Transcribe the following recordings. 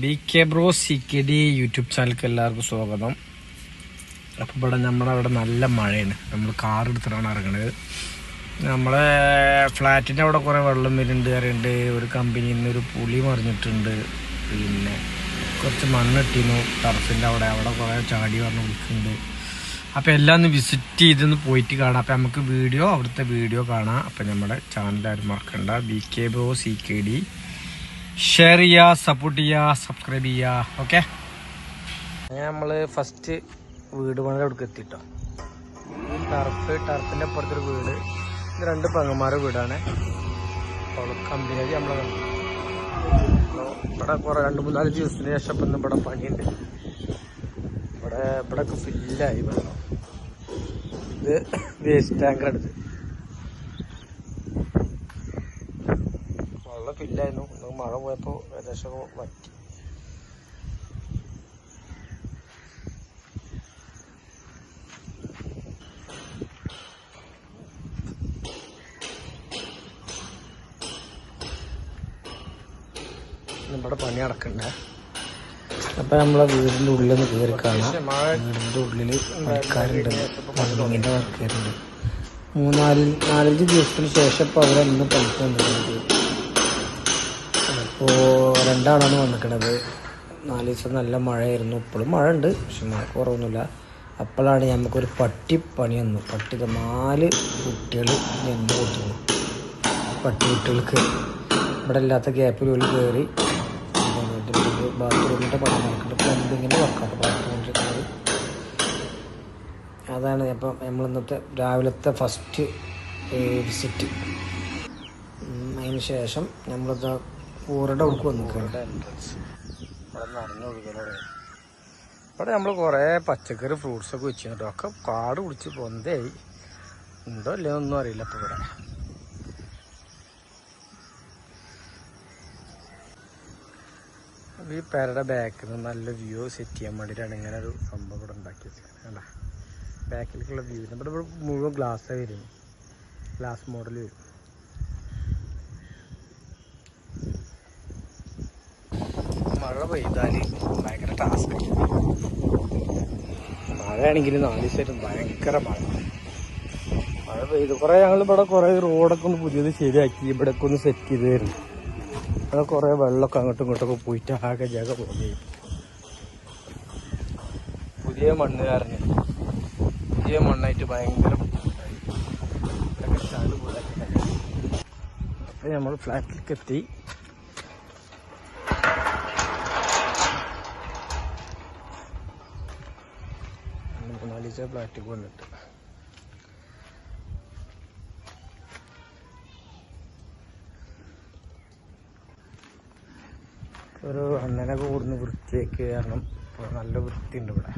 B K bro C K D YouTube ചാനലിലേക്ക് എല്ലാവർക്കും സ്വാഗതം. അപ്പോൾ ഇവിടെ നമ്മുടെ നമ്മളവിടെ നല്ല മഴയാണ്. നമ്മൾ കാർ എടുത്തിട്ടാണ് ഇറങ്ങണത്. നമ്മളെ ഫ്ലാറ്റിന്റെ അവിടെ കുറേ വെള്ളം വരുന്നുണ്ട് അറിയുണ്ട് ഒരു കമ്പനിയിൽ നിന്ന് ഒരു പുളി മറിഞ്ഞിട്ടുണ്ട്. പിന്നെ കുറച്ച് മണ്ണിട്ടിരുന്നു ടർഫിന്റെ അവിടെ. അവിടെ കുറേ ചാടി പറഞ്ഞ് വിളിക്കുന്നുണ്ട്. അപ്പോൾ എല്ലാം ഒന്ന് വിസിറ്റ് ചെയ്തൊന്ന് പോയിട്ട് കാണാം. അപ്പോൾ നമുക്ക് വീഡിയോ അവിടുത്തെ വീഡിയോ കാണാം. അപ്പോൾ നമ്മുടെ ചാനൽ ആരും മറക്കണ്ട. B K bro C K D share ചെയ്യുക സപ്പോർട്ട് ചെയ്യുക സബ്സ്ക്രൈബ് ചെയ്യുക ഓക്കെ അങ്ങനെ നമ്മൾ ഫസ്റ്റ് വീട് പണിയുടെ അവിടേക്ക് എത്തിട്ടോ. ടർഫ് ടർഫിന്റെ അപ്പുറത്തൊരു വീട്. രണ്ട് പെങ്ങന്മാരുടെ വീടാണ്. കമ്പനി കണ്ടു അപ്പോൾ ഇവിടെ കുറേ രണ്ട് മൂന്നാൽ ദിവസത്തിന് ശേഷം ഇപ്പം ഇവിടെ പണിയുണ്ട്. ഇവിടെ ഇവിടെ ഫില്ലായി വെള്ളം ഇത് വേസ്റ്റ് ടാങ്കർ ഇത് ഇല്ലായിരുന്നു ഇന്ന് മഴ പോയപ്പോൾ ഏകദേശം വറ്റി. നമ്മുടെ പണി നടക്കണ്ടേ? അപ്പൊ നമ്മളെ വീടിന്റെ ഉള്ളിൽ നിന്ന് കയറി കാണാം വീടിന്റെ ഉള്ളിൽ പണിക്കാരുണ്ട് പ്ലംബിങ്ങിന്റെ വർക്കാരുണ്ട് മൂന്നാൽ നാലഞ്ച് ദിവസത്തിന് ശേഷം ഇപ്പൊ അവരെന്ന് പണിക്ക് വന്നിട്ടുണ്ട് അപ്പോ രണ്ടാളാണ് വന്നിക്കണത്. നാല് ദിവസം നല്ല മഴയായിരുന്നു. ഇപ്പോഴും മഴ ഉണ്ട് പക്ഷെ മഴ കുറവൊന്നുമില്ല. അപ്പോഴാണ് നമുക്കൊരു പട്ടി പണി വന്നു. പട്ടി നാല് കുട്ടികൾ ജന്മം കൊടുത്തിരുന്നു. പട്ടി കുട്ടികൾക്ക് ഇവിടെ ഇല്ലാത്ത ഗ്യാപ്പിൽ ഒരു കയറി ബാത്റൂമിന്റെ പണി നടക്കുന്നുണ്ട്. പ്ലംബിങ്ങിന്റെ വർക്കാണ്. ബാത്റൂമിന്റെ കയറി. അതാണ് അപ്പം നമ്മൾ ഇന്നത്തെ രാവിലത്തെ ഫസ്റ്റ് വിസിറ്റ് അതിന് ശേഷം നമ്മളിത് ഊരുടെ ഉൾക്ക് വന്നു ഇവിടെ നമ്മൾ കുറേ പച്ചക്കറി ഫ്രൂട്ട്സ് ഒക്കെ കേട്ടോ ഒക്കെ കാട് പിടിച്ച് പൊന്തയായി. ഉണ്ടോ ഇല്ലയോ ഒന്നും അറിയില്ല ഇപ്പോൾ ഇവിടെ. ഈ പേരുടെ ബാക്കിൽ നിന്ന് നല്ല വ്യൂ സെറ്റ് ചെയ്യാൻ വേണ്ടിയിട്ടാണ് ഇങ്ങനെ ഒരു സംഭവം ഇവിടെ ഉണ്ടാക്കി വെച്ചത് അല്ല ബാക്കിലേക്കുള്ള വ്യൂ ഇവിടെ മുഴുവൻ ഗ്ലാസ് വരും. ഗ്ലാസ് മോഡൽ വരും. മഴ പെയ്താൽ ഭയങ്കര ടാസ്ക് മഴയാണെങ്കിൽ നാല് സൈഡും ഭയങ്കര മഴ. മഴ പെയ്തു കുറേ ഞങ്ങൾ ഇവിടെ കുറേ റോഡൊക്കെ ഒന്ന് പുതിയത് ശരിയാക്കി ഇവിടെയൊക്കെ ഒന്ന് സെറ്റ് ചെയ്ത് തരുന്നു. അവിടെ കുറേ വെള്ളമൊക്കെ അങ്ങോട്ടും ഇങ്ങോട്ടൊക്കെ പോയിട്ട് ആകെ ജാഗ പോയി പുതിയ മണ്ണ് കാരണം. പുതിയ മണ്ണായിട്ട് ഭയങ്കര ബുദ്ധിമുട്ടായി. ഇവിടെയൊക്കെ ചാൽ പോലാക്കി അപ്പൊ നമ്മൾ ഫ്ലാറ്റിലേക്ക് എത്തി. മൂന്നാലിച്ച പ്ലാസ്റ്റിക് വന്നിട്ട് ഒരു അണ്ണനൊക്കെ കൂടുന്ന വൃത്തിയാക്കി കാരണം നല്ല വൃത്തിയുണ്ട് ഇവിടെ.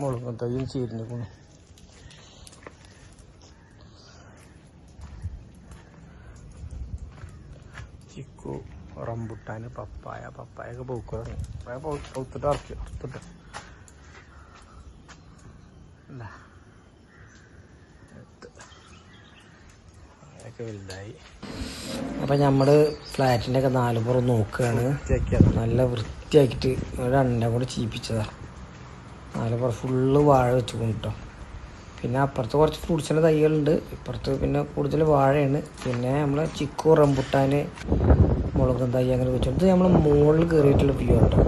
മുളകും തയ്യും ചീരിഞ്ഞിക്കുന്നു ചിക്കു റംബുട്ടാന് പപ്പായ പപ്പായൊക്കെ പൂക്കുക തുടങ്ങി പപ്പായ പൗ- പൗത്തിട്ട് ഇറക്കി അറുത്തിട്ട് എന്താ അതൊക്കെ വലുതായി. അപ്പം നമ്മൾ ഫ്ലാറ്റിന്റെ ഒക്കെ നാലുപുറം നോക്കുകയാണ് നല്ല വൃത്തിയാക്കിയിട്ട് ഒരു അണ്ണനെ കൂടെ ചീപ്പിച്ചതാ. നാലുപുറം ഫുള്ള് വാഴ വെച്ച് കൊണ്ടിട്ടോ പിന്നെ അപ്പുറത്ത് കുറച്ച് ഫ്രൂട്ട്സിന്റെ തൈകളുണ്ട്. ഇപ്പുറത്ത് പിന്നെ കൂടുതൽ വാഴയാണ്. പിന്നെ നമ്മൾ ചിക്കു റംബുട്ടാന് മുളകും തൈ അങ്ങനെ വെച്ചിട്ട് നമ്മൾ മുകളിൽ കയറിയിട്ടുള്ള വ്യൂ കേട്ടോ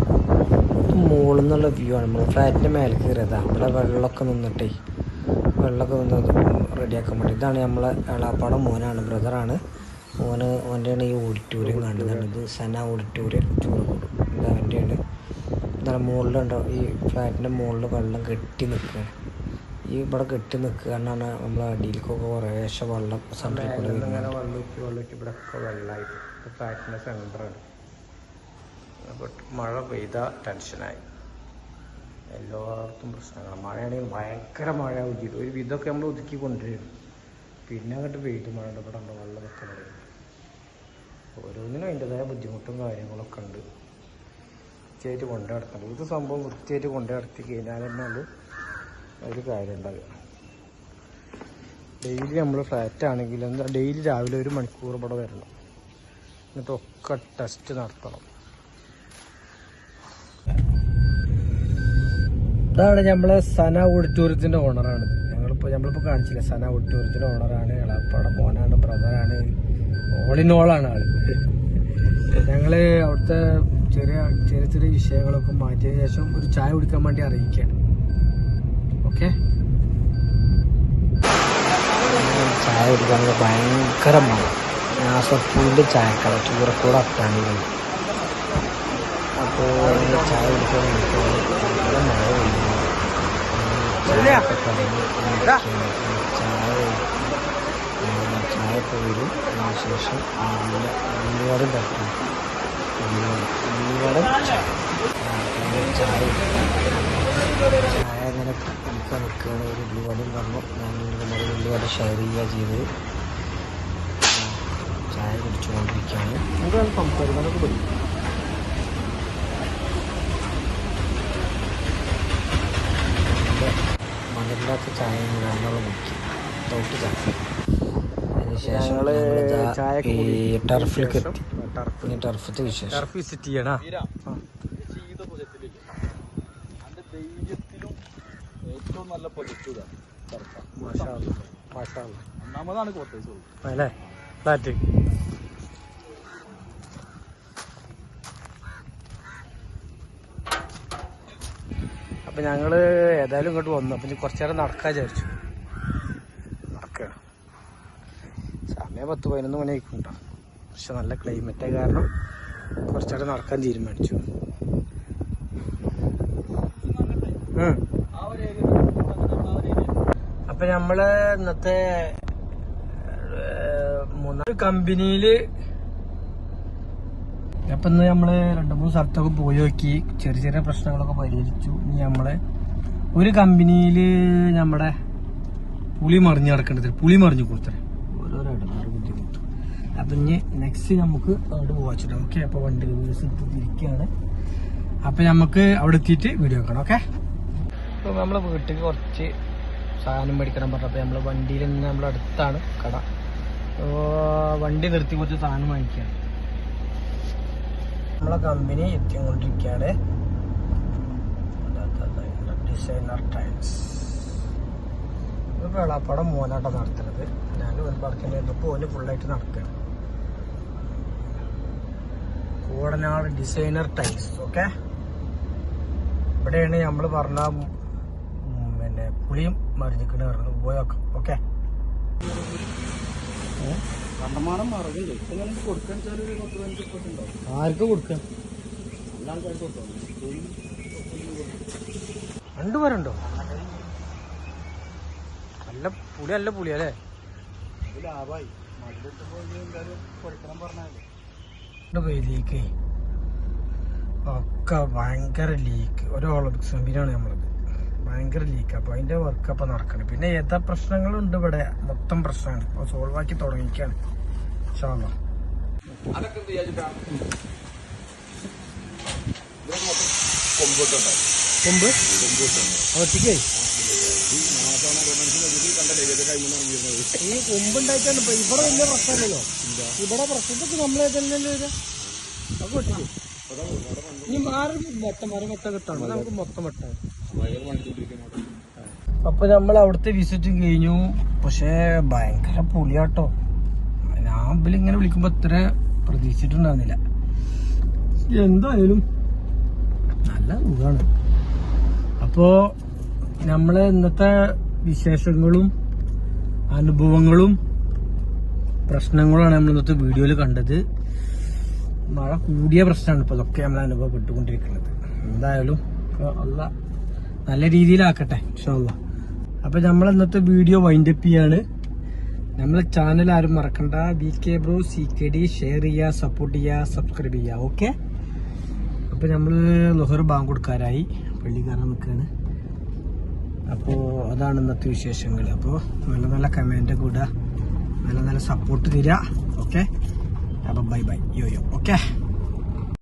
ഇത് മുകളിൽ നിന്നുള്ള വ്യൂ ആണ്. നമ്മൾ ഫ്ലാറ്റിന്റെ മേലെ കയറിയതാണ് നമ്മളെ വെള്ളമൊക്കെ നിന്നിട്ടേ. വെള്ളമൊക്കെ വന്നത് റെഡിയാക്കാൻ വേണ്ടി. ഇതാണ് നമ്മളെ എളാപ്പാടെ മോനാണ് ബ്രദറാണ്. മോന് ഓന്റെയാണ് ഈ ഓഡിറ്റോറിയം കാണുന്നതാണ് ഇത് സന ഓഡിറ്റോറിയം ചൂടുകൂടും ഇത് അവന്റെയാണ് ഇതാണ് മുകളിലുണ്ടോ ഈ ഫ്ലാറ്റിന്റെ മുകളിൽ വെള്ളം കെട്ടി നിൽക്കുകയാണ് ഈ ഇവിടെ കെട്ടി നിൽക്കുക എന്നാണ് നമ്മൾ അടിയിലേക്കൊക്കെ കുറേശ്ശെ വെള്ളം സെന്ററിൽ കൂടെ ഇവിടെ ഫ്ലാറ്റിന്റെ സെന്ററാണ് അപ്പോൾ മഴ പെയ്ത ടെൻഷനായി എല്ലായിടത്തും പ്രശ്നങ്ങൾ മഴയാണെങ്കിൽ ഭയങ്കര മഴ ഒതുക്കി ഒരു വിധമൊക്കെ നമ്മൾ ഒതുക്കി കൊണ്ടുവരും. പിന്നെ അങ്ങോട്ട് പെയ്തു മഴ ഇവിടെ ഉണ്ട് വെള്ളം ഓരോന്നിനും അതിന്റെതായ ബുദ്ധിമുട്ടും കാര്യങ്ങളൊക്കെ ഉണ്ട്. വൃത്തിയായിട്ട് കൊണ്ടു നടത്തണം. ഇത് സംഭവം വൃത്തിയായിട്ട് കൊണ്ടു നടത്തി കഴിഞ്ഞാൽ തന്നെ ഒരു കാര്യം ഉണ്ടാകുക ഡെയിലി നമ്മൾ ഫ്ലാറ്റ് ആണെങ്കിൽ എന്താ ഡെയിലി രാവിലെ ഒരു മണിക്കൂർ ഇവിടെ വരണം. എന്നിട്ടൊക്കെ ടെസ്റ്റ് നടത്തണം. ഇതാണ് നമ്മളെ സന ഓഡിറ്റോറിയത്തിന്റെ ഓണറാണ് ഞങ്ങളിപ്പോ നമ്മളിപ്പോ കാണിച്ചില്ല സന ഓഡിറ്റോറിയത്തിന്റെ ഓണറാണ് എളാപ്പാടെ മോനാണ് ബ്രദറാണ് ഓൾ ഇൻ ഓൾ ആണ് ആൾ. ഞങ്ങൾ അവിടുത്തെ ചെറിയ ചെറിയ ചെറിയ വിഷയങ്ങളൊക്കെ മാറ്റിയ ശേഷം ഒരു ചായ കുടിക്കാൻ വേണ്ടി അറിയിക്കുകയാണ്. ഓക്കെ ചായ കുടിക്കാൻ ഭയങ്കര മഴ നാസപ്പൂവിന്റെ ചായക്കട ചൂറക്കൂടെ അത്താണികളുണ്ട് അപ്പോൾ ചായ കുടിക്കാൻ വേണ്ടി മഴ പെയ്യുന്നു ചായയൊക്കെ തുടങ്ങി ചായ ചായ പോരും അതിനുശേഷം ഉള്ളിവടം തട്ടി ഉള്ളിവടം ചായ ചായ അങ്ങനെ കുടിക്കാൻ നിൽക്കുകയാണ് ഒരു ഉള്ളിവടം പറഞ്ഞു ഞാൻ നമ്മുടെ ഉള്ളിവട ഷെയർ ചെയ്യുക ചെയ്ത് ആ, ചായ കുടിച്ചുകൊണ്ടിരിക്കുകയാണ് നമുക്ക് സംസാരിക്കാനൊക്കെ പറ്റും. മധുരില്ലാത്ത ചായ രണ്ടോളം മുക്കി തൊട്ട് ചായ അതിനുശേഷം ടർഫിലേക്ക് എത്തി ഇനി ടർഫത്തെ വിശേഷം. ടർഫ് വിസിറ്റ് ചെയ്യണ ഏറ്റവും നല്ല ഒന്നാമതാണ് കോട്ടേഴ്സ് അല്ലേ? ഫ്ലാറ്റ് അപ്പൊ ഞങ്ങൾ ഏതായാലും ഇങ്ങോട്ട് വന്നു. അപ്പൊ കുറച്ചു നേരം നടക്കാൻ വിചാരിച്ചു. നടക്കുകയാണ് സമയം പത്ത് പതിനൊന്ന് മണി ആയിക്കുണ്ടോ പക്ഷെ നല്ല ക്ലൈമറ്റ് കാരണം കുറച്ചു നേരം നടക്കാൻ തീരുമാനിച്ചു. അപ്പൊ നമ്മൾ ഇന്നത്തെ മൂന്നാൽ കമ്പനിയിൽ അപ്പൊ ഇന്ന് നമ്മൾ രണ്ടു മൂന്ന് സ്ഥലത്തൊക്കെ പോയി നോക്കി. ചെറിയ ചെറിയ പ്രശ്നങ്ങളൊക്കെ പരിഹരിച്ചു. ഇനി നമ്മളെ ഒരു കമ്പനിയിൽ നമ്മുടെ പുളി മറിഞ്ഞ് കിടക്കേണ്ടത് പുളി മറിഞ്ഞു കൊടുത്തേ ഓരോരോ ഇടപാട് ബുദ്ധിമുട്ട്. അപ്പൊ ഇനി നെക്സ്റ്റ് നമുക്ക് അവിടെ പോവാച്ചിട്ട് ഓക്കെ അപ്പൊ വണ്ടി ഇരിക്കുകയാണ് അപ്പൊ നമുക്ക് അവിടെ എത്തിയിട്ട് വീഡിയോ വെക്കണം. ഓക്കെ ഇപ്പൊ നമ്മളെ വീട്ടിൽ കുറച്ച് സാധനം മേടിക്കണം പറഞ്ഞപ്പോ നമ്മൾ വണ്ടിയിൽ നിന്ന് നമ്മളെ അടുത്താണ് കട. അപ്പോൾ വണ്ടി നിർത്തി കുറച്ച് സാധനം വാങ്ങിക്കുകയാണ് നമ്മളെ കമ്പനി എത്തിക്കൊണ്ടിരിക്കുകയാണ്. ഡിസൈനർ ടൈൽസ് വേളാപ്പാടം മോനാട്ടം നടത്തുന്നത്. ഞാൻ ഒരു പറക്കിന്റെ ഇപ്പോൾ ഒന്ന് ഫുള്ളായിട്ട് നടക്കുകയാണ്. കൂടനാട് ഡിസൈനർ ടൈൽസ് ഓക്കെ ഇവിടെയാണ് നമ്മൾ പറഞ്ഞ പിന്നെ പുളിയും മറിഞ്ഞിക്കണ് പറഞ്ഞു ഉപയോഗം ഓക്കെ കണ്ടമാനം മറകുണ്ട് ഇങ്ങനെ കൊടുക്കാൻ വെച്ചാൽ ഒരു പത്ത് പതിനഞ്ച് ഉറുപ്പിക ഉണ്ടാവും. ആർക്ക് കൊടുക്കുക എല്ലാ ആൾക്കാർക്കും കൊടുക്കാം. രണ്ടുപേരുണ്ടോ നല്ല പുളി നല്ല പുളി അല്ലേ? ലീക്ക് ഒക്കെ ഭയങ്കര ലീക്ക് ഒരു ഒളിമ്പിക്സ് കമ്പനിയാണ് നമ്മളത് ഭയങ്കര ലീക്ക് അപ്പൊ അതിന്റെ വർക്ക് അപ്പൊ നടക്കണം. പിന്നെ ഏതാ പ്രശ്നങ്ങളുണ്ട് ഇവിടെ? മൊത്തം പ്രശ്നമാണ്. അപ്പൊ സോൾവ് ആക്കി തുടങ്ങിക്കാണ്. കൊമ്പോട്ടുണ്ടാവും കൊമ്പ്? ഒറ്റയ്ക്കേ? ഈ കൊമ്പുണ്ടായിട്ടാണ് ഇപ്പൊ ഇവിടെ വലിയ പ്രശ്നമില്ലല്ലോ. ഇവിടെ പ്രശ്നത്തിൽ നമ്മളെ തന്നെ വരാം അപ്പൊ ഒറ്റയ്ക്ക്. ഇനി മാറി മൊത്തം മാറി മൊത്തം കിട്ടണം നമുക്ക് മൊത്തം വെട്ടാം. അപ്പൊ നമ്മൾ അവിടുത്തെ വിസിറ്റും കഴിഞ്ഞു. പക്ഷേ ഭയങ്കര പുളിയാട്ടോ. ഞാൻ ഇങ്ങനെ വിളിക്കുമ്പോ ഇത്ര പ്രതീക്ഷിച്ചിട്ടുണ്ടായിരുന്നില്ല. എന്തായാലും നല്ല സുഖമാണ് അപ്പോ നമ്മളെ ഇന്നത്തെ വിശേഷങ്ങളും അനുഭവങ്ങളും പ്രശ്നങ്ങളുമാണ് നമ്മൾ ഇന്നത്തെ വീഡിയോയിൽ കണ്ടത്. മഴ കൂടിയ പ്രശ്നമാണ് ഇപ്പൊ. ഇതൊക്കെ നമ്മൾ അനുഭവപ്പെട്ടുകൊണ്ടിരിക്കുന്നത്. എന്തായാലും അല്ല നല്ല രീതിയിലാക്കട്ടെ ഇഷ്ടമല്ല അപ്പൊ നമ്മൾ ഇന്നത്തെ വീഡിയോ വൈൻഡപ്പ് ചെയ്യാണ്. നമ്മളെ ചാനൽ ആരും മറക്കണ്ട. B K bro C K D share ചെയ്യുക സപ്പോർട്ട് ചെയ്യുക സബ്സ്ക്രൈബ് ചെയ്യുക. ഓക്കെ അപ്പൊ നമ്മൾ ബാങ്ക് കൊടുക്കാരായി. പള്ളി കയറാൻ നിൽക്കുകയാണ് അപ്പോൾ അതാണ് ഇന്നത്തെ വിശേഷങ്ങൾ അപ്പോൾ നല്ല നല്ല കമന്റ് കൂടുക നല്ല നല്ല സപ്പോർട്ട് തരിക. ഓക്കെ അപ്പം ബൈ ബൈ യോ യോ ഓക്കെ